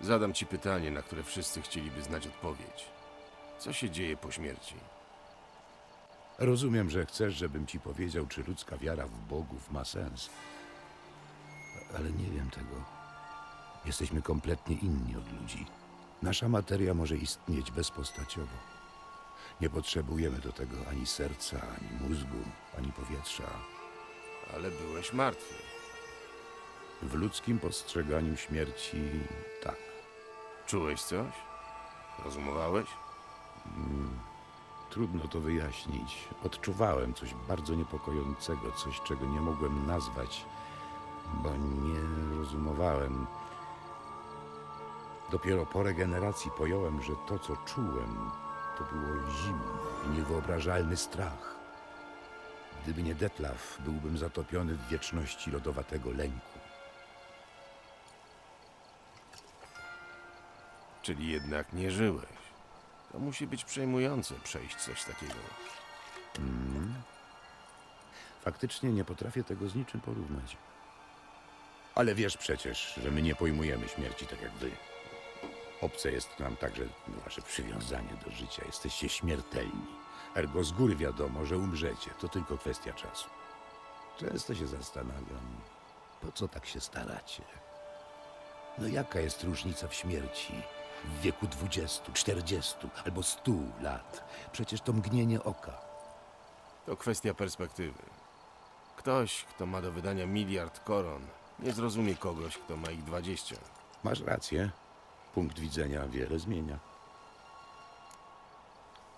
Zadam ci pytanie, na które wszyscy chcieliby znać odpowiedź. Co się dzieje po śmierci? Rozumiem, że chcesz, żebym ci powiedział, czy ludzka wiara w bogów ma sens. Ale nie wiem tego. Jesteśmy kompletnie inni od ludzi. Nasza materia może istnieć bezpostaciowo. Nie potrzebujemy do tego ani serca, ani mózgu, ani powietrza. Ale byłeś martwy. W ludzkim postrzeganiu śmierci tak. Czułeś coś? Rozumowałeś? Trudno to wyjaśnić. Odczuwałem coś bardzo niepokojącego, coś, czego nie mogłem nazwać, bo nie rozumowałem. Dopiero po regeneracji pojąłem, że to, co czułem, to było zimno i niewyobrażalny strach. Gdyby nie Detlaf, byłbym zatopiony w wieczności lodowatego lęku. Czyli jednak nie żyłeś. To musi być przejmujące przejść coś takiego. Faktycznie nie potrafię tego z niczym porównać. Ale wiesz przecież, że my nie pojmujemy śmierci tak jak wy. Obce jest nam także wasze przywiązanie do życia. Jesteście śmiertelni. Ergo z góry wiadomo, że umrzecie. To tylko kwestia czasu. Często się zastanawiam, po co tak się staracie? No jaka jest różnica w śmierci w wieku 20, 40 albo 100 lat? Przecież to mgnienie oka. To kwestia perspektywy. Ktoś, kto ma do wydania miliard koron, nie zrozumie kogoś, kto ma ich dwadzieścia. Masz rację. Punkt widzenia wiele zmienia.